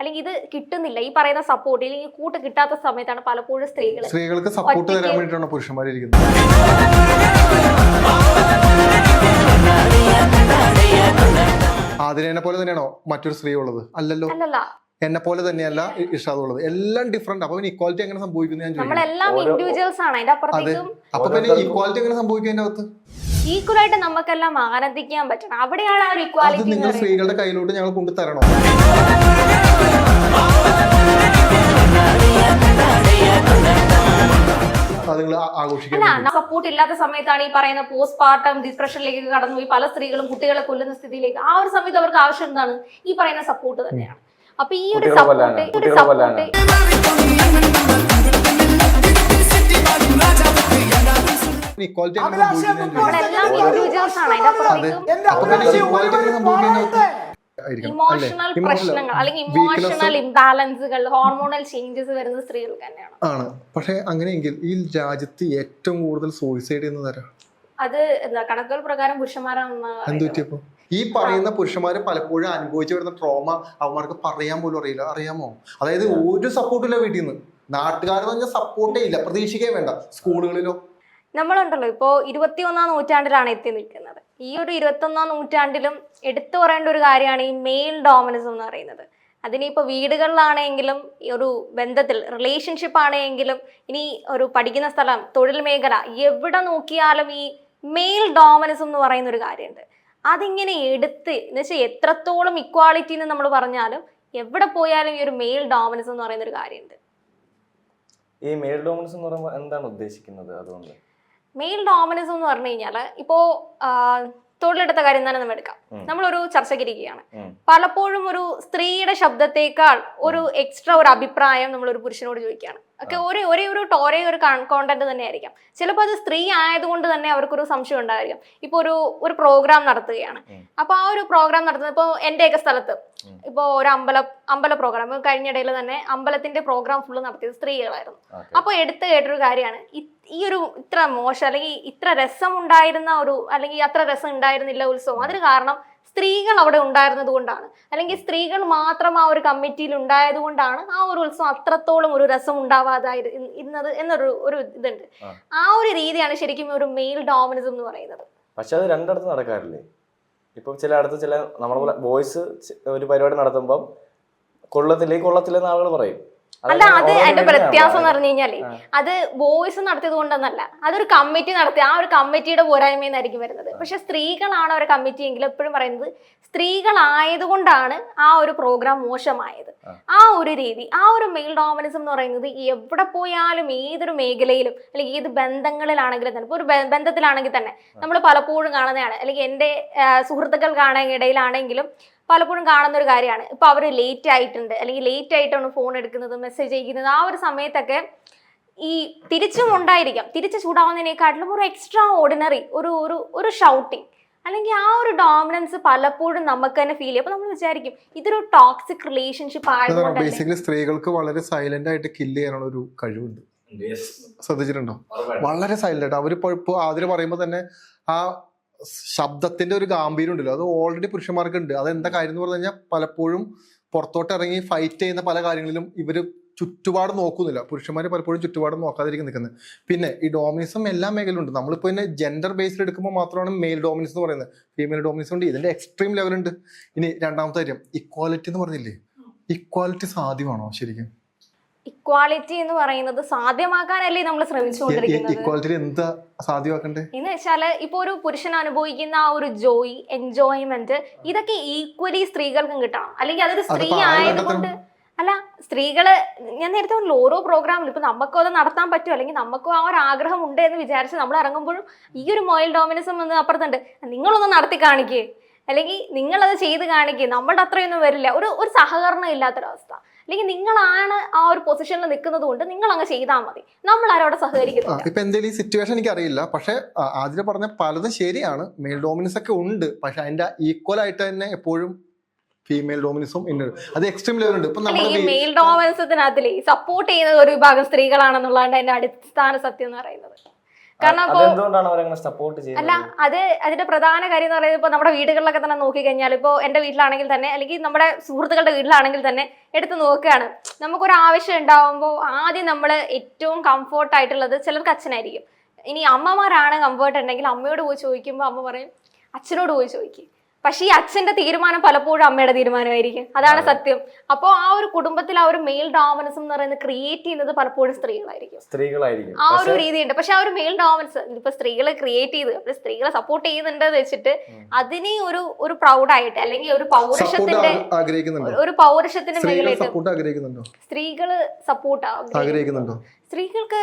അല്ലെങ്കിൽ ഇത് കിട്ടുന്നില്ല. ഈ പറയുന്ന സപ്പോർട്ട് അല്ലെങ്കിൽ കൂട്ട് കിട്ടാത്ത സമയത്താണ് പലപ്പോഴും സ്ത്രീകൾ സ്ത്രീകൾക്ക് സപ്പോർട്ട് തരാൻ വേണ്ടിയിട്ടാണ് പുരുഷന്മാരിരിക്കുന്നത്? ആതിരേനെ പോലെ തന്നെയാണോ മറ്റൊരു സ്ത്രീ ഉള്ളത്? അല്ലല്ലോ. അല്ലല്ല. എന്നെ പോലെ തന്നെയല്ല ഇഷാദ് ഉള്ളത്. എല്ലാം ഡിഫറെന്റ് അപ്പൊ പിന്നെ ഇക്വാലിറ്റി എങ്ങനെ സംഭവിക്കുന്നു ഞാൻ അപ്പുറത്തേക്കും അപ്പൊ പിന്നെ ഇക്വാലിറ്റി എങ്ങനെ സംഭവിക്കും അതിന്റെ അകത്ത്? ഈക്വൽ ആയിട്ട് നമുക്കെല്ലാം ആനന്ദിക്കാൻ പറ്റണം. അവിടെയാണ് ആ ഒരു ഇക്വാലിറ്റി നിങ്ങൾ സ്ത്രീകളുടെ കയ്യിലോട്ട് ഞങ്ങൾ കൊണ്ടു സപ്പോർട്ട് ഇല്ലാത്ത സമയത്താണ് ഈ പറയുന്ന പോസ്റ്റ് പാർട്ടം ഡിപ്രഷനിലേക്ക് കടന്നുപോയി പല സ്ത്രീകളും കുട്ടികളെ കൊല്ലുന്ന സ്ഥിതിയിലേക്ക്. ആ ഒരു സമയത്ത് അവർക്ക് ആവശ്യം എന്താണ്? ഈ പറയുന്ന സപ്പോർട്ട് തന്നെയാണ്. അപ്പൊ ഈ ഒരു സപ്പോർട്ട് ഈ ഒരു സപ്പോർട്ട് ഇക്വാലിറ്റി ഇമോഷണൽ പ്രശ്നങ്ങൾ അല്ലെങ്കിൽ ഇമോഷണൽ ഇംബാലൻസുകൾ ഹോർമോണൽ ചേഞ്ചസ് വരുന്നത് സ്ത്രീകൾക്ക് തന്നെയാണ്. ആണ്. പക്ഷെ അങ്ങനെയെങ്കിൽ ഈ രാജ്യത്ത് ഏറ്റവും കൂടുതൽ സൂയിസൈഡ് എന്ന് തരാം അത് എന്താ കണക്കുകൾ പ്രകാരം പുരുഷന്മാരാണെന്ന് എന്തുപറ്റിയപ്പോ ഈ പറയുന്ന പുരുഷന്മാര് പലപ്പോഴും അനുഭവിച്ചു വരുന്ന ട്രോമ അവന്മാർക്ക് പറയാൻ പോലും അറിയില്ല. അറിയാമോ? അതായത് ഒരു സപ്പോർട്ടില്ല വീട്ടിൽ നിന്ന് നാട്ടുകാരെന്ന് പറഞ്ഞാൽ സപ്പോർട്ടേ ഇല്ല. പ്രതീക്ഷിക്കേ വേണ്ട. സ്കൂളുകളിലോ നമ്മളുണ്ടല്ലോ ഇപ്പോ ഇരുപത്തിയൊന്നാം നൂറ്റാണ്ടിലാണ് എത്തി നിൽക്കുന്നത്. ഈ ഒരു ഇരുപത്തൊന്നാം നൂറ്റാണ്ടിലും എടുത്തു പറയേണ്ട ഒരു കാര്യമാണ് ഈ മെയിൽ ഡോമിനിസം എന്ന് പറയുന്നത്. അതിനിപ്പോൾ വീടുകളിലാണെങ്കിലും ഒരു ബന്ധത്തിൽ റിലേഷൻഷിപ്പ് ആണെങ്കിലും ഇനി ഒരു പഠിക്കുന്ന സ്ഥലം തൊഴിൽ മേഖല എവിടെ നോക്കിയാലും ഈ മെയിൽ ഡോമിനിസം എന്ന് പറയുന്ന ഒരു കാര്യമുണ്ട്. അതിങ്ങനെ എടുത്ത് എന്ന് വെച്ചാൽ എത്രത്തോളം ഇക്വാളിറ്റി എന്ന് നമ്മൾ പറഞ്ഞാലും എവിടെ പോയാലും ഈ ഒരു മെയിൽ ഡോമിനിസം എന്ന് പറയുന്ന ഒരു കാര്യമുണ്ട്. ഈ മെയിൽ ഡോമിനൻസ് എന്ന് പറയുമ്പോൾ എന്താണ് ഉദ്ദേശിക്കുന്നത് അതുകൊണ്ട്? മെയിൽ ഡോമിനിസം എന്ന് പറഞ്ഞു കഴിഞ്ഞാൽ ഇപ്പോൾ തൊഴിലെടുത്ത കാര്യം തന്നെ നമ്മൾ എടുക്കാം. നമ്മളൊരു ചർച്ചയ്ക്കിരിക്കുകയാണ്. പലപ്പോഴും ഒരു സ്ത്രീയുടെ ശബ്ദത്തേക്കാൾ ഒരു എക്സ്ട്രാ ഒരു അഭിപ്രായം നമ്മൾ ഒരു പുരുഷനോട് ചോദിക്കുകയാണ്. ഒക്കെ ഒരേ ഒരേ ഒരു ടോറേ ഒരു കോണ്ടന്റ് തന്നെ ആയിരിക്കാം ചിലപ്പോൾ അത് സ്ത്രീ ആയതുകൊണ്ട് തന്നെ അവർക്കൊരു സംശയം ഉണ്ടായിരിക്കും. ഇപ്പോൾ ഒരു ഒരു പ്രോഗ്രാം നടത്തുകയാണ്. അപ്പൊ അപ്പോൾ ആ ഒരു പ്രോഗ്രാം നടത്തുന്നത് ഇപ്പോൾ എന്റെയൊക്കെ സ്ഥലത്ത്. ഇപ്പോൾ ഒരു അമ്പല അമ്പല പ്രോഗ്രാം കഴിഞ്ഞ കഴിഞ്ഞിടയിൽ തന്നെ അമ്പലത്തിന്റെ പ്രോഗ്രാം ഫുള്ള് നടത്തിയത് സ്ത്രീകളായിരുന്നു. അപ്പോൾ എടുത്തു കേട്ടൊരു കാര്യമാണ്. ഈ ഒരു ഇത്ര മോശം അല്ലെങ്കിൽ ഇത്ര രസം ഉണ്ടായിരുന്ന ഒരു അല്ലെങ്കിൽ അത്ര രസം ഉണ്ടായിരുന്നില്ല ഉത്സവം. അതിന് കാരണം സ്ത്രീകൾ അവിടെ ഉണ്ടായിരുന്നത് കൊണ്ടാണ്. അല്ലെങ്കിൽ സ്ത്രീകൾ മാത്രം ആ ഒരു കമ്മിറ്റിയിൽ ഉണ്ടായത് കൊണ്ടാണ് ആ ഒരു ഉത്സവം അത്രത്തോളം ഒരു രസം ഉണ്ടാവാതായിരുന്നത് എന്നൊരു ഒരു ഇതുണ്ട്. ആ. ആ ഒരു രീതിയാണ് ശരിക്കും ഒരു മെയിൽ ഡോമിനിസം എന്ന് പറയുന്നത്. പക്ഷെ അത് രണ്ടിടത്ത് നടക്കാറില്ലേ? ഇപ്പൊ ചില അടുത്ത് ചില നമ്മളെ ബോയ്സ് ഒരു പരിപാടി നടത്തുമ്പം കൊള്ളത്തില്ലേ കൊള്ളത്തില്ലെന്ന് ആളുകൾ പറയും. അല്ല അത് അതിന്റെ വ്യത്യാസം എന്ന് പറഞ്ഞു കഴിഞ്ഞാൽ അത് വോയിസ് നടത്തിയത് കൊണ്ടൊന്നല്ല അതൊരു കമ്മിറ്റി നടത്തി ആ ഒരു കമ്മിറ്റിയുടെ പോരായ്മയെന്നായിരിക്കും വരുന്നത്. പക്ഷെ സ്ത്രീകളാണ് ഒരു കമ്മിറ്റി എങ്കിൽ എപ്പോഴും പറയുന്നത് സ്ത്രീകളായതുകൊണ്ടാണ് ആ ഒരു പ്രോഗ്രാം മോശമായത്. ആ. ഒരു രീതി ആ ഒരു മെയിൽ ഡോമിനൻസ് എന്ന് പറയുന്നത് എവിടെ പോയാലും ഏതൊരു മേഖലയിലും അല്ലെങ്കിൽ ഏത് ബന്ധങ്ങളിലാണെങ്കിലും തന്നെ ഇപ്പോൾ ഒരു ബന്ധത്തിലാണെങ്കിൽ തന്നെ നമ്മൾ പലപ്പോഴും കാണുന്നതാണ് അല്ലെങ്കിൽ എന്റെ സുഹൃത്തുക്കൾക്കാണെങ്കിൽ ഇടയിലാണെങ്കിലും പലപ്പോഴും കാണുന്ന ഒരു കാര്യമാണ്. ഇപ്പൊ അവർ ലേറ്റ് ആയിട്ടുണ്ട്. അല്ലെങ്കിൽ ലേറ്റ് ആയിട്ടാണ് ഫോൺ എടുക്കുന്നത് മെസ്സേജ് അയക്കുന്നത്. ആ ഒരു സമയത്തൊക്കെ ഈ തിരിച്ചും ഉണ്ടായിരിക്കാം. തിരിച്ച് ചൂടാവുന്നതിനേക്കാട്ടിലും ഒരു എക്സ്ട്രാ ഓർഡിനറി ഒരു ഒരു ഒരു ഷൗട്ടിങ് അല്ലെങ്കിൽ ആ ഒരു ഡോമിനൻസ് പലപ്പോഴും നമുക്ക് തന്നെ ഫീൽ ചെയ്യും. അപ്പൊ നമ്മൾ വിചാരിക്കും ഇതൊരു ടോക്സിക് റിലേഷൻഷിപ്പ് ആയിരുന്നു ബേസിക്കലി സ്ത്രീകൾക്ക് വളരെ സൈലന്റ് ആയിട്ട് കില്ല് ചെയ്യാനുള്ള ഒരു കഴിവുണ്ട്. ശ്രദ്ധിച്ചിട്ടുണ്ടോ? വളരെ സൈലന്റ് ആയിട്ട്. അവരിപ്പോ ഇപ്പോൾ ആദ്യം പറയുമ്പോൾ തന്നെ ആ ശബ്ദത്തിന്റെ ഒരു ഗാംഭീര്യം ഉണ്ടല്ലോ അത് ഓൾറെഡി പുരുഷന്മാർക്ക് ഉണ്ട് അത് എന്താ കാര്യം എന്ന് പറഞ്ഞു കഴിഞ്ഞാൽ പലപ്പോഴും പുറത്തോട്ട് ഇറങ്ങി ഫൈറ്റ് ചെയ്യുന്ന പല കാര്യങ്ങളിലും ഇവർ ചുറ്റുപാട് നോക്കുന്നില്ല. പുരുഷന്മാർ പലപ്പോഴും ചുറ്റുപാട് നോക്കാതിരിക്കും നിൽക്കുന്നത്. പിന്നെ ഈ ഡോമിനിസം എല്ലാ മേഖലയിലും ഉണ്ട് നമ്മളിപ്പോൾ ഇതിനെ ജെൻഡർ ബേസിൽ എടുക്കുമ്പോൾ മാത്രമാണ് മെയിൽ ഡോമിനിസം എന്ന് പറയുന്നത്. ഫീമെയിൽ ഡോമിനിസം ഉണ്ട് ഇതിന്റെ എക്സ്ട്രീം ലെവലുണ്ട് ഇനി രണ്ടാമത്തെ കാര്യം ഇക്വാലിറ്റി എന്ന് പറഞ്ഞില്ലേ? ഇക്വാലിറ്റി സാധ്യമാണോ ശരിക്കും? ഇക്വാളിറ്റി എന്ന് പറയുന്നത് സാധ്യമാക്കാനല്ലേ നമ്മൾ ശ്രമിച്ചുകൊണ്ടിരിക്കുന്നത്? എന്താ സാധ്യമാക്കണ്ടേ എന്ന് വെച്ചാൽ ഇപ്പൊ ഒരു പുരുഷൻ അനുഭവിക്കുന്ന ആ ഒരു ജോയി എൻജോയ്മെന്റ് ഇതൊക്കെ ഈക്വലി സ്ത്രീകൾക്കും കിട്ടണം. അല്ലെങ്കിൽ അതൊരു സ്ത്രീ ആയതുകൊണ്ട് അല്ല സ്ത്രീകൾ ഞാൻ നേരത്തെ പറഞ്ഞു ഓരോ പ്രോഗ്രാമിൽ ഇപ്പൊ നമുക്കും അത് നടത്താൻ പറ്റും. അല്ലെങ്കിൽ നമുക്കും ആ ഒരു ആഗ്രഹം ഉണ്ട് എന്ന് വിചാരിച്ച് നമ്മൾ ഇറങ്ങുമ്പോഴും ഈ ഒരു മൊയൽ ഡോമിനിസം എന്ന് അപ്പുറത്തുണ്ട്. നിങ്ങളൊന്ന് നടത്തി കാണിക്കേ. അല്ലെങ്കിൽ നിങ്ങളത് ചെയ്ത് കാണിക്കേ. നമ്മളുടെ അത്രയൊന്നും വരില്ല. ഒരു ഒരു സഹകരണം ഇല്ലാത്തൊരവസ്ഥ. അല്ലെങ്കിൽ നിങ്ങളാണ് ആ ഒരു പൊസിഷനിൽ നിൽക്കുന്നത് കൊണ്ട് നിങ്ങൾ അങ്ങ് ചെയ്താൽ മതി. നമ്മൾ ആരോടെ സഹകരിക്കുന്നു ഇപ്പൊ എന്തെങ്കിലും ഈ സിറ്റുവേഷൻ എനിക്ക് അറിയില്ല പക്ഷെ ആദ്യം പറഞ്ഞ പലതും ശരിയാണ്. മെയിൽ ഡോമിനൻസ് ഒക്കെ ഉണ്ട്. പക്ഷെ അതിന്റെ ഈക്വൽ ആയിട്ട് തന്നെ എപ്പോഴും ഫീമെയിൽ ഡോമിനിസും ഉണ്ട് അത് എക്സ്ട്രീം ലെവൽ ഉണ്ട്. ഈ മെയിൽ ഡോമൻസത്തിനകത്തിൽ സപ്പോർട്ട് ചെയ്യുന്ന ഒരു വിഭാഗം സ്ത്രീകളാണെന്നുള്ളതാണ് അതിന്റെ അടിസ്ഥാന സത്യം എന്ന് പറയുന്നത്. കാരണം സപ്പോർട്ട് അല്ല അത് അതിന്റെ പ്രധാന കാര്യം എന്ന് പറയുന്നത് ഇപ്പൊ നമ്മുടെ വീടുകളിലൊക്കെ തന്നെ നോക്കി കഴിഞ്ഞാൽ ഇപ്പോൾ എന്റെ വീട്ടിലാണെങ്കിൽ തന്നെ അല്ലെങ്കിൽ നമ്മുടെ സുഹൃത്തുക്കളുടെ വീട്ടിലാണെങ്കിൽ തന്നെ എടുത്ത് നോക്കുകയാണ്. നമുക്കൊരു ആവശ്യം ഉണ്ടാവുമ്പോൾ ആദ്യം നമ്മൾ ഏറ്റവും കംഫോർട്ട് ആയിട്ടുള്ളത് ചിലർക്ക് അച്ഛനായിരിക്കും. ഇനി അമ്മമാരാണ് കംഫോർട്ട് ഉണ്ടെങ്കിൽ അമ്മയോട് പോയി ചോദിക്കുമ്പോൾ അമ്മ പറയും അച്ഛനോട് പോയി ചോദിക്കും. പക്ഷേ ഈ അച്ഛന്റെ തീരുമാനം പലപ്പോഴും അമ്മയുടെ തീരുമാനമായിരിക്കും. അതാണ് സത്യം. അപ്പോൾ ആ ഒരു കുടുംബത്തിൽ ആ ഒരു മെയിൽ ഡോമിനസം എന്ന് പറയുന്നത് ക്രിയേറ്റ് ചെയ്യുന്നത് പലപ്പോഴും സ്ത്രീകളായിരിക്കും. സ്ത്രീകളായിരിക്കും. ആ ഒരു രീതി രീതിയുണ്ട്. പക്ഷെ ആ ഒരു മെയിൽ ഡോമിനൻസ് ഇപ്പൊ സ്ത്രീകളെ ക്രിയേറ്റ് ചെയ്ത് അപ്പൊ സ്ത്രീകളെ സപ്പോർട്ട് ചെയ്യുന്നുണ്ട് വെച്ചിട്ട് അതിനെ ഒരു ഒരു പ്രൗഡായിട്ട് അല്ലെങ്കിൽ ഒരു പൗരുഷത്തിന്റെ ഒരു പൗരുഷത്തിന്റെ മേഖലയായിട്ട് സ്ത്രീകൾ സപ്പോർട്ട് ആഗ്രഹിക്കുന്നുണ്ടോ. സ്ത്രീകൾക്ക്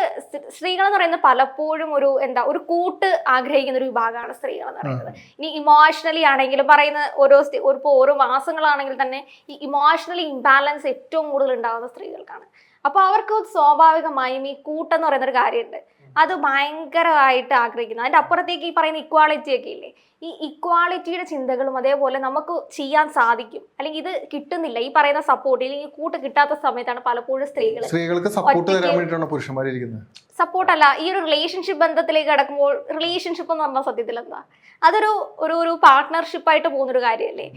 സ്ത്രീകൾ എന്ന് പറയുന്നത് പലപ്പോഴും ഒരു എന്താ ഒരു കൂട്ട് ആഗ്രഹിക്കുന്ന ഒരു വിഭാഗമാണ് സ്ത്രീകൾ എന്ന് പറയുന്നത് ഇനി ഇമോഷണലി ആണെങ്കിലും പറയുന്ന ഓരോ ഒരു ഇപ്പോൾ ഓരോ മാസങ്ങളാണെങ്കിൽ തന്നെ ഈ ഇമോഷണലി ഇംബാലൻസ് ഏറ്റവും കൂടുതൽ ഉണ്ടാകുന്ന സ്ത്രീകൾക്കാണ്. അപ്പോൾ അവർക്ക് സ്വാഭാവികമായും ഈ കൂട്ടെന്ന് പറയുന്ന ഒരു കാര്യമുണ്ട്. അത് ഭയങ്കരമായിട്ട് ആഗ്രഹിക്കുന്നു. അതിന്റെ അപ്പുറത്തേക്ക് ഈ പറയുന്ന ഇക്വാളിറ്റി ഒക്കെ ഇല്ലേ? ഈ ഇക്വാളിറ്റിയുടെ ചിന്തകളും അതേപോലെ നമുക്ക് ചെയ്യാൻ സാധിക്കും. അല്ലെങ്കിൽ ഇത് കിട്ടുന്നില്ല. ഈ പറയുന്ന സപ്പോർട്ട് അല്ലെങ്കിൽ കൂട്ട് കിട്ടാത്ത സമയത്താണ് പലപ്പോഴും സ്ത്രീകൾ സ്ത്രീകൾക്ക് സപ്പോർട്ട് തരാൻ വേണ്ടിയിട്ടാണ് പുരുഷന്മാരിരിക്കുന്നത് സപ്പോർട്ട് അല്ല. ഈ ഒരു റിലേഷൻഷിപ്പ് ബന്ധത്തിലേക്ക് കടക്കുമ്പോൾ റിലേഷൻഷിപ്പ് എന്ന് പറഞ്ഞാൽ സത്യത്തിൽ എന്താ? അതൊരു ഒരു ഒരു പാർട്ട്ണർഷിപ്പ് ആയിട്ട് പോകുന്നൊരു കാര്യമല്ലേ?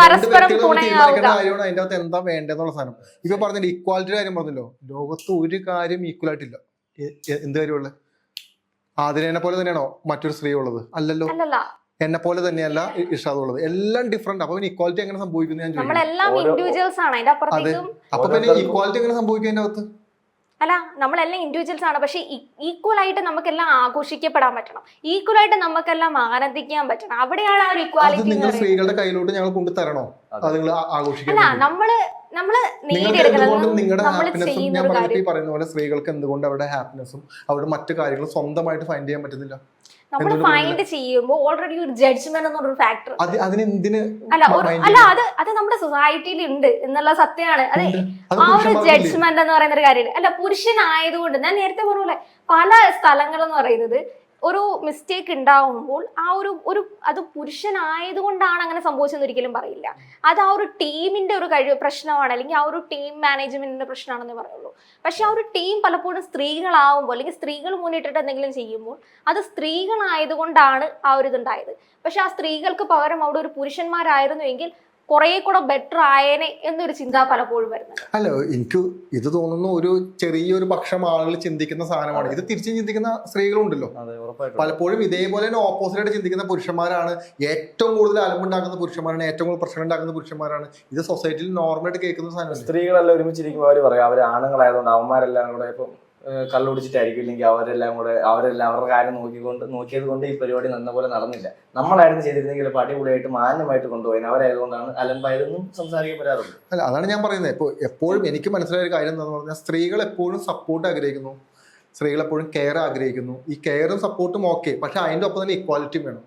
പരസ്പരം എന്താ വേണ്ടതെന്നുള്ള സാധനം. ഇപ്പൊ പറഞ്ഞില്ല ഇക്വാലിറ്റി കാര്യം പറഞ്ഞല്ലോ. ലോകത്ത് ഒരു കാര്യം ഈക്വൽ ആയിട്ടില്ല. എന്ത് കാര്യമുള്ളത് എന്നെ പോലെ തന്നെയാണോ മറ്റൊരു സ്ത്രീ ഉള്ളത്? അല്ലല്ലോ. അല്ലല്ല. എന്നെ പോലെ തന്നെയല്ല ഇഷാദ് ഉള്ളത്. എല്ലാം ഡിഫറെന്റ് അപ്പൊ ഇക്വാലിറ്റി എങ്ങനെ സംഭവിക്കുന്നു ഞാൻ ചോദിക്കും നമ്മളെല്ലാം ഓരോ- ആണ്. അതിന്റെ അപ്പുറത്തേക്കും അപ്പൊ പിന്നെ ഇക്വാലിറ്റി എങ്ങനെ സംഭവിക്കും അതിന്റെ അകത്ത്? അല്ല നമ്മളെല്ലാം ഇൻഡിവിജ്വൽസ് ആണ്. പക്ഷേ ഈക്വൽ ആയിട്ട് നമുക്കെല്ലാം ആഘോഷിക്കപ്പെടാൻ പറ്റണം. ഈക്വൽ ആയിട്ട് നമുക്കെല്ലാം ആനന്ദിക്കാൻ പറ്റണം. അവിടെയാണ് ആ ഒരു ഇക്വാലിറ്റി നിങ്ങൾ സ്ത്രീകളുടെ കയ്യിലോട്ട് ഞങ്ങൾ കൊണ്ടു തരണോ? അതെ. നിങ്ങൾ അല്ല? നമ്മൾ നമ്മൾ നിങ്ങളുടെ നമ്മൾ ഹാപ്പിനെസ്സും ഞാൻ പറഞ്ഞിട്ട് ഈ പറയുന്ന പോലെ സ്ത്രീകൾക്ക് എന്തുകൊണ്ട് അവരുടെ ഹാപ്പിനെസ്സും അവരുടെ മറ്റു കാര്യങ്ങളും സ്വന്തമായിട്ട് ഫൈൻഡ് ചെയ്യാൻ പറ്റുന്നില്ല? നമ്മൾ ഫൈൻഡ് ചെയ്യുമ്പോൾ ഓൾറെഡി ഒരു ജഡ്ജ്മെന്റ് എന്നൊരു ഫാക്ടർ അല്ല അല്ല അത് അത് നമ്മുടെ സൊസൈറ്റിയിൽ ഉണ്ട് എന്നുള്ള സത്യമാണ്. അത് ആ ഒരു ജഡ്ജ്മെന്റ് എന്ന് പറയുന്ന ഒരു കാര്യമുണ്ട്. അല്ല പുരുഷനായതുകൊണ്ട് ഞാൻ നേരത്തെ പറഞ്ഞ പല സ്ഥലങ്ങൾ എന്ന് പറയുന്നത് ഒരു മിസ്റ്റേക്ക് ഉണ്ടാവുമ്പോൾ ആ ഒരു ഒരു അത് പുരുഷനായതുകൊണ്ടാണ് അങ്ങനെ സംഭവിച്ചെന്ന് ഒരിക്കലും പറയില്ല. അത് ആ ഒരു ടീമിന്റെ ഒരു കഴിവ് പ്രശ്നമാണ്. അല്ലെങ്കിൽ ആ ഒരു ടീം മാനേജ്മെന്റിന്റെ പ്രശ്നമാണെന്ന് പറയുള്ളൂ. പക്ഷെ ആ ഒരു ടീം പലപ്പോഴും സ്ത്രീകളാവുമ്പോൾ അല്ലെങ്കിൽ സ്ത്രീകൾ മുന്നിട്ടിട്ട് എന്തെങ്കിലും ചെയ്യുമ്പോൾ അത് സ്ത്രീകളായതുകൊണ്ടാണ് ആ ഒരു ഇതുണ്ടായത്. പക്ഷെ ആ സ്ത്രീകൾക്ക് പകരം അവിടെ ഒരു പുരുഷന്മാരായിരുന്നു എങ്കിൽ കുറെ കൂടെ ബെറ്റർ ആയേനെ എന്നൊരു ചിന്ത പലപ്പോഴും വരുന്നത്. അല്ല എനിക്ക് ഇത് തോന്നുന്നു ഒരു ചെറിയൊരു പക്ഷം ആളുകൾ ചിന്തിക്കുന്ന സാധനമാണ്. ഇത് തിരിച്ചും ചിന്തിക്കുന്ന സ്ത്രീകളുണ്ടല്ലോ. പലപ്പോഴും ഇതേപോലെ തന്നെ ഓപ്പോസിറ്റ് ആയിട്ട് ചിന്തിക്കുന്ന പുരുഷന്മാരാണ്. ഏറ്റവും കൂടുതൽ അലമ്പുണ്ടാക്കുന്ന പുരുഷന്മാരാണ് ഏറ്റവും കൂടുതൽ പ്രശ്നം ഉണ്ടാക്കുന്ന പുരുഷന്മാരാണ്. ഇത് സൊസൈറ്റിയിൽ നോർമലായിട്ട് കേൾക്കുന്ന സാധനം സ്ത്രീകളെല്ലാം ഒരുമിച്ചിരിക്കുമ്പോൾ അവർ പറയാം അവർ ആണുങ്ങളായതുകൊണ്ട് അവന്മാരെല്ലാം കൂടെ ഇപ്പം ഏഹ് കള്ളുടിച്ചിട്ടായിരിക്കും ഇല്ലെങ്കിൽ അവരെല്ലാം കൂടെ അവരെല്ലാം അവരുടെ കാര്യം നോക്കിക്കൊണ്ട് നോക്കിയത് കൊണ്ട് ഈ പരിപാടി നല്ല പോലെ നടന്നില്ല. നമ്മളായിരുന്നു ചെയ്തിരുന്നെങ്കിൽ ഇപ്പോൾ അടിപൊളിയായിട്ട് മാന്യമായിട്ട് കൊണ്ടുപോയി അവരായതുകൊണ്ടാണ് അലമ്പായതെന്നും സംസാരിക്കപ്പെടാറുണ്ട് അല്ല അതാണ് ഞാൻ പറയുന്നത്. ഇപ്പോൾ എപ്പോഴും എനിക്ക് മനസ്സിലായ ഒരു കാര്യം എന്താണെന്ന് പറഞ്ഞാൽ സ്ത്രീകൾ എപ്പോഴും സപ്പോർട്ട് ആഗ്രഹിക്കുന്നു. സ്ത്രീകൾ എപ്പോഴും കെയർ ആഗ്രഹിക്കുന്നു. ഈ കെയറും സപ്പോർട്ടും ഓക്കെ പക്ഷെ അതിന്റെ ഒപ്പം തന്നെ ഇക്വാലിറ്റിയും വേണം.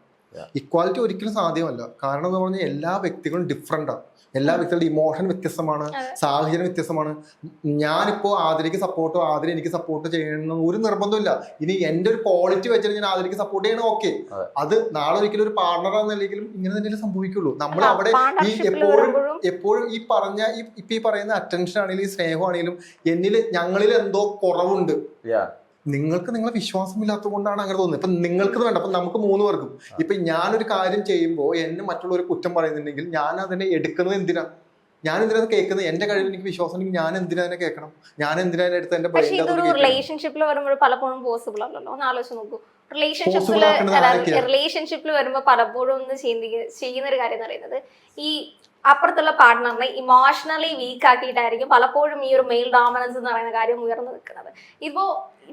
ഇക്വാലിറ്റി ഒരിക്കലും സാധ്യമല്ല. കാരണം എന്ന് പറഞ്ഞാൽ എല്ലാ വ്യക്തികളും ഡിഫറെന്റാണ് എല്ലാ വ്യക്തികളുടെ ഇമോഷൻ വ്യത്യസ്തമാണ്. സാഹചര്യം വ്യത്യസ്തമാണ്. ഞാനിപ്പോൾ ആതിരയ്ക്ക് സപ്പോർട്ടോ ആതിര എനിക്ക് സപ്പോർട്ട് ചെയ്യണമെന്ന് ഒരു നിർബന്ധമില്ല ഇനി എന്റെ ഒരു ക്വാളിറ്റി വെച്ചിട്ട് ഞാൻ ആതിരയ്ക്ക് സപ്പോർട്ട് ചെയ്യണം ഓക്കെ അത്. നാളെ ഒരിക്കലും ഒരു പാർട്ണർ എന്ന ഇങ്ങനെ തന്നെ സംഭവിക്കുള്ളൂ. നമ്മൾ അവിടെ ഈ എപ്പോഴും എപ്പോഴും ഈ പറഞ്ഞ ഈ ഇപ്പൊ ഈ പറയുന്ന അറ്റൻഷൻ ആണെങ്കിലും ഈ സ്നേഹമാണെങ്കിലും എന്നിൽ ഞങ്ങളിൽ എന്തോ കുറവുണ്ട്. നിങ്ങൾക്ക് നിങ്ങളെ വിശ്വാസമില്ലാത്തത് കൊണ്ടാണ് അങ്ങനെ തോന്നുന്നത്. ഇപ്പൊ നിങ്ങൾക്ക് വേണ്ട. അപ്പൊ നമുക്ക് മൂന്ന് പേർക്കും. ഇപ്പൊ ഞാനൊരു കാര്യം ചെയ്യുമ്പോൾ എന്നെ മറ്റുള്ളവർ കുറ്റം പറയുന്നുണ്ടെങ്കിൽ ഞാൻ അതിനെ എടുക്കുന്നത് എന്തിനാ? ഞാൻ എന്തിനാ കേൾക്കുന്നത്? എന്റെ കഴിവിൽ എനിക്ക് വിശ്വാസം ഉണ്ടെങ്കിൽ ഞാൻ എന്തിനാ അതിനെ കേൾക്കണം? ഞാൻ എന്തിനാ അതിനെ എടുത്ത് എന്റെ റിലേഷൻഷിപ്പിൽ വരുമ്പോൾ പലപ്പോഴും പോസിബിൾ അല്ലല്ലോ? ഒന്ന് ആലോചിച്ച് നോക്കൂ. റിലേഷൻഷിപ്പിൽ റിലേഷൻഷിപ്പിൽ വരുമ്പോൾ പലപ്പോഴും ഒന്ന് ചെയ്യുന്ന ഒരു കാര്യം എന്ന് പറയുന്നത് ഈ അപ്പുറത്തുള്ള പാർട്ട്ണറിനെ ഇമോഷണലി വീക്ക് ആക്കിയിട്ടായിരിക്കും പലപ്പോഴും ഈ ഒരു മെയിൽ ഡോമിനൻസ് എന്ന് പറയുന്ന കാര്യം ഉയർന്നു നിൽക്കുന്നത്. ഇപ്പോ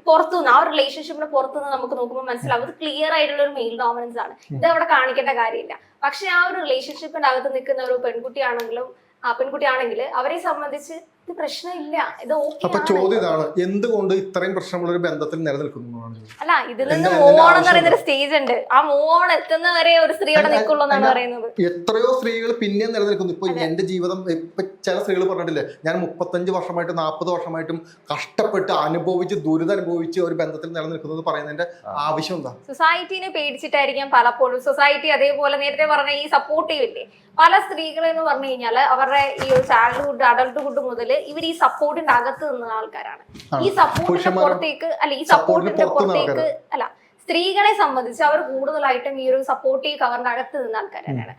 പുറത്തുനിന്ന് ആ ഒരു റിലേഷൻഷിപ്പിന് പുറത്തുനിന്ന് നമുക്ക് നോക്കുമ്പോൾ മനസ്സിലാവും. അത് ക്ലിയർ ആയിട്ടുള്ള ഒരു മെയിൽ ഡോമിനൻസ് ആണ്. ഇത് അവിടെ കാണിക്കേണ്ട കാര്യമില്ല. പക്ഷെ ആ ഒരു റിലേഷൻഷിപ്പിന്റെ അകത്ത് നിൽക്കുന്ന ഒരു പെൺകുട്ടിയാണെങ്കിലും ആ പെൺകുട്ടിയാണെങ്കിൽ അവരെ സംബന്ധിച്ച് ഇത് പ്രശ്നമില്ല. ഇത് അപ്പൊ ഓക്കെ ചോദ്യം ഇതാണ്. എന്തുകൊണ്ട് ഇത്രയും പ്രശ്നമുള്ള ഒരു ബന്ധത്തിൽ നിലനിൽക്കുന്നു അല്ല ഇതിൽ നിന്ന് ഓൺ എന്ന് പറയുന്ന ഒരു സ്റ്റേജ് ഉണ്ട്. ആ മോൺ എത്തുന്ന വരെ ഒരു സ്ത്രീ അവിടെ നിൽക്കുള്ളൂ എന്നാണ് പറയുന്നത്. എത്രയോ സ്ത്രീകൾ പിന്നെ നിലനിൽക്കുന്നു. ഇപ്പൊ. എന്റെ ജീവിതം ഇപ്പൊ ചില സ്ത്രീകൾ പറഞ്ഞിട്ടില്ലേ ഞാൻ മുപ്പത്തഞ്ച് വർഷമായിട്ടും നാൽപ്പത് വർഷമായിട്ടും കഷ്ടപ്പെട്ട് അനുഭവിച്ച് ദുരിതം അനുഭവിച്ച് ഒരു ബന്ധത്തിൽ നിലനിൽക്കുന്നത് പറയുന്നതിന്റെ. ആവശ്യം എന്താ? സൊസൈറ്റിനെ പേടിച്ചിട്ടായിരിക്കും പലപ്പോഴും. സൊസൈറ്റി അതേപോലെ നേരത്തെ പറഞ്ഞ ഈ സപ്പോർട്ടീവ് ഇല്ലേ? പല സ്ത്രീകൾ എന്ന് പറഞ്ഞു കഴിഞ്ഞാൽ അവരുടെ ഈ ഒരു ചൈൽഡ്ഹുഡ് അഡൾട്ട്ഹുഡ് മുതൽ ഇവർ ഈ സപ്പോർട്ടിന്റെ അകത്ത് നിന്ന ആൾക്കാരാണ്. ഈ സപ്പോർട്ടിന്റെ? പുറത്തേക്ക് അല്ല ഈ സപ്പോർട്ടിന്റെ പുറത്തേക്ക് അല്ല സ്ത്രീകളെ സംബന്ധിച്ച് അവർ കൂടുതലായിട്ടും ഈ ഒരു സപ്പോർട്ടീവ് കവറിന്റെ അകത്ത് നിന്ന ആൾക്കാരാണ്.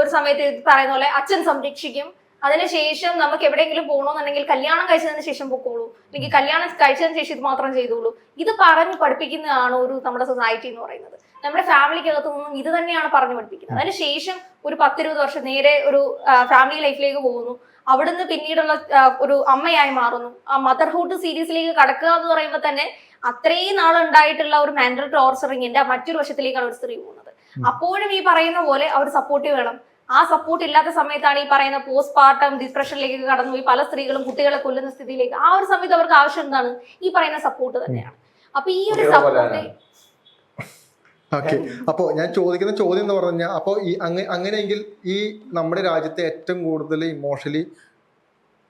ഒരു സമയത്ത് പറയുന്ന പോലെ അച്ഛൻ സംരക്ഷിക്കും. അതിനുശേഷം നമുക്ക് എവിടെയെങ്കിലും പോകണമെന്നുണ്ടെങ്കിൽ കല്യാണം കഴിച്ചതിന് ശേഷം പൊക്കോളൂ. അല്ലെങ്കിൽ കല്യാണം കഴിച്ചതിന് ശേഷം ഇത് മാത്രം ചെയ്തോളൂ. ഇത് പറഞ്ഞ് പഠിപ്പിക്കുന്നതാണ് ഒരു നമ്മുടെ സൊസൈറ്റി എന്ന് പറയുന്നത്. നമ്മുടെ ഫാമിലിക്കകത്തു നിന്നും ഇത് തന്നെയാണ് പറഞ്ഞു പഠിപ്പിക്കുന്നത്. അതിനുശേഷം ഒരു പത്തിരുപത് വർഷം നേരെ ഒരു ഫാമിലി ലൈഫിലേക്ക് പോകുന്നു. അവിടുന്ന് പിന്നീടുള്ള ഒരു അമ്മയായി മാറുന്നു. ആ മദർഹുഡ് സീരീസിലേക്ക് കടക്കുക എന്ന് പറയുമ്പോൾ തന്നെ അത്രയും നാൾ ഉണ്ടായിട്ടുള്ള ഒരു മെന്റൽ ടോർച്ചറിങ്ങിന്റെ മറ്റൊരു വശത്തിലേക്കാണ് ഒരു സ്ത്രീ പോകുന്നത്. അപ്പോഴും ഈ പറയുന്ന പോലെ അവർ സപ്പോർട്ട് വേണം. ആ സപ്പോർട്ട് ഇല്ലാത്ത സമയത്താണ് ഈ പറയുന്ന പോസ്റ്റ് പാർട്ടം ഡിപ്രഷനിലേക്ക് കടന്നുപോയി പല സ്ത്രീകളും കുട്ടികളെ കൊല്ലുന്ന സ്ഥിതിയിലേക്ക് ആ ഒരു സമയത്ത് അവർക്ക് ആവശ്യം എന്താണ്? ഈ പറയുന്ന സപ്പോർട്ട് തന്നെയാണ്. അപ്പൊ ഈ ഒരു സപ്പോർട്ട്. ഓക്കെ അപ്പോ ഞാൻ ചോദിക്കുന്ന ചോദ്യം എന്ന് പറഞ്ഞാൽ അപ്പോ ഈ അങ്ങ് അങ്ങനെയെങ്കിൽ ഈ നമ്മുടെ രാജ്യത്തെ ഏറ്റവും കൂടുതൽ ഇമോഷണലി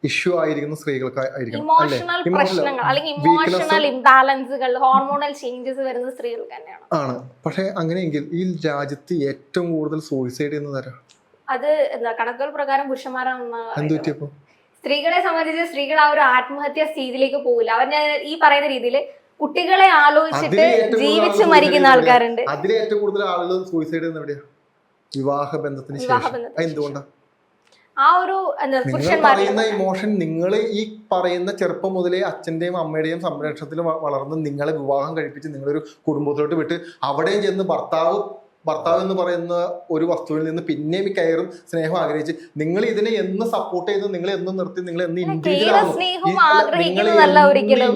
ഇഷ്യൂ ആയിരിക്കുന്ന സ്ത്രീകൾക്ക് ആയിരിക്കണം ഇമോഷണൽ പ്രശ്നങ്ങൾ അല്ലെങ്കിൽ ഇമോഷണൽ ഇംബാലൻസുകൾ ഹോർമോണൽ ചേഞ്ചസ് വരുന്ന സ്ത്രീകൾക്ക് തന്നെയാണ്. ആണ്. പക്ഷെ അങ്ങനെയെങ്കിൽ ഈ രാജ്യത്ത് ഏറ്റവും കൂടുതൽ സൂയിസൈഡ് ചെയ്യുന്ന തരാം അത് എന്താ കണക്കുകൾ പ്രകാരം പുരുഷന്മാരാണ് എന്ത് സ്ത്രീകളെ സംബന്ധിച്ച് സ്ത്രീകൾ ആ ഒരു ആത്മഹത്യ സ്ഥിതിയിലേക്ക് പോകില്ല അവർ ഈ പറയുന്ന രീതിയിൽ കുട്ടികളെ ആലോചിച്ചിട്ട് ജീവിച്ച് മരിക്കുന്ന ആൾക്കാരുണ്ട്. അതിലെ ഏറ്റവും കൂടുതൽ ആളുകൾ സൂയിസൈഡ് എവിടെയാ വിവാഹ ബന്ധത്തിന് ശേഷം. എന്തുകൊണ്ടാ ആ ഒരു പറയുന്ന ഇമോഷൻ നിങ്ങൾ ഈ പറയുന്ന ചെറുപ്പം മുതലേ അച്ഛന്റെയും അമ്മയുടെയും സംരക്ഷണത്തിൽ വളർന്ന് നിങ്ങളെ വിവാഹം കഴിപ്പിച്ച് നിങ്ങളൊരു കുടുംബത്തിലോട്ട് വിട്ട് അവിടെയും ചെന്ന് ഭർത്താവ് ഭർത്താവ് എന്ന് പറയുന്ന ഒരു വസ്തുവിൽ നിന്ന് പിന്നെയും കയറും സ്നേഹം ആഗ്രഹിച്ച് നിങ്ങൾ ഇതിനെ എന്ന് സപ്പോർട്ട് ചെയ്ത് നിങ്ങൾ എന്ന് നിർത്തി നിങ്ങൾ എന്ന് ഇൻഡിവിജ്വൽ ആവുന്നു.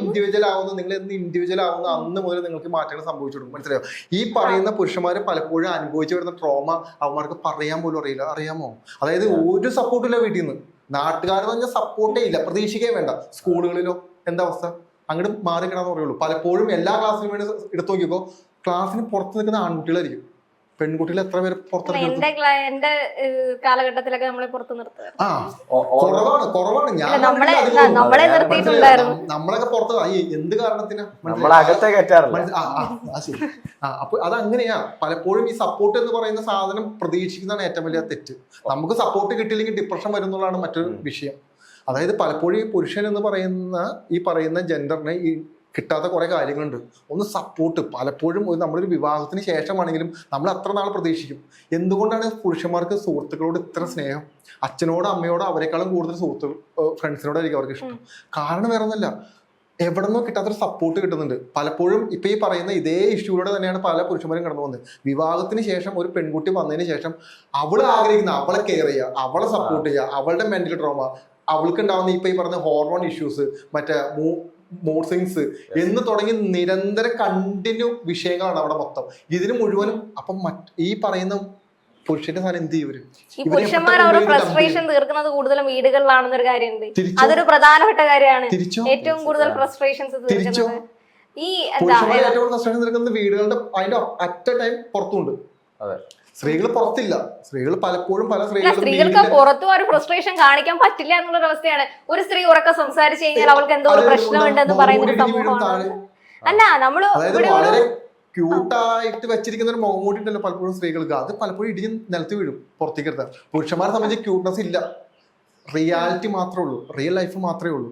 ഇൻഡിവിജ്വൽ ആവുന്നു നിങ്ങൾ എന്ന് ഇൻഡിവിജ്വൽ ആവുന്നു. അന്ന് മുതൽ നിങ്ങൾക്ക് മാറ്റങ്ങൾ സംഭവിച്ചു കൊടുക്കും മനസ്സിലായോ? ഈ പറയുന്ന പുരുഷന്മാർ പലപ്പോഴും അനുഭവിച്ചു വരുന്ന ട്രോമ അവന്മാർക്ക് പറയാൻ പോലും അറിയില്ല. അറിയാമോ? അതായത് ഒരു സപ്പോർട്ടും ഇല്ല വീട്ടിൽ നിന്ന് നാട്ടുകാർ പറഞ്ഞാൽ സപ്പോർട്ടേ ഇല്ല. പ്രതീക്ഷിക്കേ വേണ്ട. സ്കൂളുകളിലോ എന്താ അവസ്ഥ? അങ്ങോട്ട് മാറി കിടാന്ന് പറയുള്ളൂ. പലപ്പോഴും എല്ലാ ക്ലാസ്സിനും വേണ്ടി എടുത്തു നോക്കിയപ്പോ ക്ലാസ്സിന് പുറത്ത് നിൽക്കുന്ന ആൺകുട്ടികളായിരിക്കും. പെൺകുട്ടികൾ എത്ര പേര് പുറത്തിറങ്ങി എന്റെ ക്ലാ- എന്റെ ഏഹ്, കാലഘട്ടത്തിലൊക്കെ നമ്മളെ പുറത്ത് നിർത്തുക ആ. ഓ- ഓ- കുറവാണ് കുറവാണ്. ഞാൻ നമ്മളെ കണ്ടിട്ടില്ല. നമ്മളെ ഞാൻ നിർത്തിയിട്ടുണ്ടായിരുന്നു. നമ്മളൊക്കെ പുറത്ത് ഈ എന്ത് കാരണത്തിനാ? നമ്മളെ അകത്തെ കയറ്റാറില്ല. മനസ്സി- ആ, ആ, ആ, ശരി. ആ, അപ്പൊ അത് അങ്ങനെയാ പലപ്പോഴും ഈ സപ്പോർട്ട് എന്ന് പറയുന്ന സാധനം പ്രതീക്ഷിക്കുന്നതാണ് ഏറ്റവും വലിയ തെറ്റ്. നമുക്ക് സപ്പോർട്ട് കിട്ടിയില്ലെങ്കിൽ ഡിപ്രഷൻ വരും എന്നുള്ളതാണ് മറ്റൊരു വിഷയം. അതായത് പലപ്പോഴും ഈ പുരുഷൻ എന്ന് പറയുന്ന ഈ പറയുന്ന ജെൻഡറിനെ ഈ കിട്ടാത്ത കുറെ കാര്യങ്ങളുണ്ട്. ഒന്ന് സപ്പോർട്ട് പലപ്പോഴും ഒരു നമ്മളൊരു വിവാഹത്തിന് ശേഷമാണെങ്കിലും നമ്മൾ അത്ര നാൾ പ്രതീക്ഷിക്കും. എന്തുകൊണ്ടാണ് പുരുഷന്മാർക്ക് സുഹൃത്തുക്കളോട് ഇത്ര സ്നേഹം? അച്ഛനോട് അമ്മയോട് അവരെക്കാളും കൂടുതൽ സുഹൃത്തു ഫ്രണ്ട്സിനോടായിരിക്കും അവർക്ക് ഇഷ്ടം. കാരണം വേറെ ഒന്നല്ല എവിടെ നിന്നോ കിട്ടാത്തൊരു സപ്പോർട്ട് കിട്ടുന്നുണ്ട്. പലപ്പോഴും ഇപ്പൊ ഈ പറയുന്ന ഇതേ ഇഷ്യൂലൂടെ തന്നെയാണ് പല പുരുഷന്മാരും കടന്നു പോകുന്നത്. വിവാഹത്തിന് ശേഷം ഒരു പെൺകുട്ടി വന്നതിന് ശേഷം അവൾ ആഗ്രഹിക്കുന്ന അവളെ കെയർ ചെയ്യുക അവളെ സപ്പോർട്ട് ചെയ്യുക അവളുടെ മെന്റൽ ട്രോമ അവൾക്ക് ഉണ്ടാകുന്ന ഇപ്പൊ ഈ പറഞ്ഞ ഹോർമോൺ ഇഷ്യൂസ് മറ്റേ മൂഡ് സിങ്സ് എന്ന് തുടങ്ങി നിരന്തര കണ്ടിന്യൂ വിഷയങ്ങളാണ് അവിടെ മൊത്തം. ഇതിന് മുഴുവനും അപ്പം മറ്റ് ഈ പറയുന്ന പുരുഷന്റെ സാധനം എന്ത് ചെയ്യും ഇവർ? ഈ പുരുഷന്മാർ അവരുടെ ഫ്രസ്ട്രേഷൻ തീർക്കുന്നത് കൂടുതലും വീടുകളിലാണെന്നൊരു കാര്യമുണ്ട്. അതൊരു പ്രധാനപ്പെട്ട കാര്യമാണ്. ഏറ്റവും കൂടുതൽ ഫ്രസ്ട്രേഷൻസ് തീർക്കുന്നത്. ഈ എന്താ ഏറ്റവും കൂടുതൽ തീർക്കുന്നത് വീടുകളുടെ അതിന്റെ അറ്റ ടൈം പുറത്തുണ്ട് അതെ. സ്ത്രീകൾ പുറത്തില്ല. സ്ത്രീകൾ പലപ്പോഴും പല സ്ത്രീകൾക്ക് പുറത്തും ഒരു ഫ്രസ്ട്രേഷൻ കാണിക്കാൻ പറ്റില്ല എന്നുള്ള അവസ്ഥയാണ് ഒരു സ്ത്രീ ഉറക്കം സംസാരിച്ചു കഴിഞ്ഞാൽ അവൾക്ക് എന്തോ ഒരു പ്രശ്നമുണ്ടെന്ന് പറയുന്ന സമൂഹമാണ് അല്ല നമ്മൾ ഇവിടെ വളരെ ക്യൂട്ടായിട്ട് വെച്ചിരിക്കുന്ന ഒരു മുഖം ഉണ്ടല്ലോ പലപ്പോഴും സ്ത്രീകൾക്ക്. അത് പലപ്പോഴും ഇടിഞ്ഞ് നിലത്ത് വീഴും പുറത്തേക്ക് എടുത്താൽ. പുരുഷന്മാരെ സംബന്ധിച്ച് ക്യൂട്ട്നെസ് ഇല്ല. റിയാലിറ്റി മാത്രമേ ഉള്ളൂ. റിയൽ ലൈഫ് മാത്രമേ ഉള്ളൂ.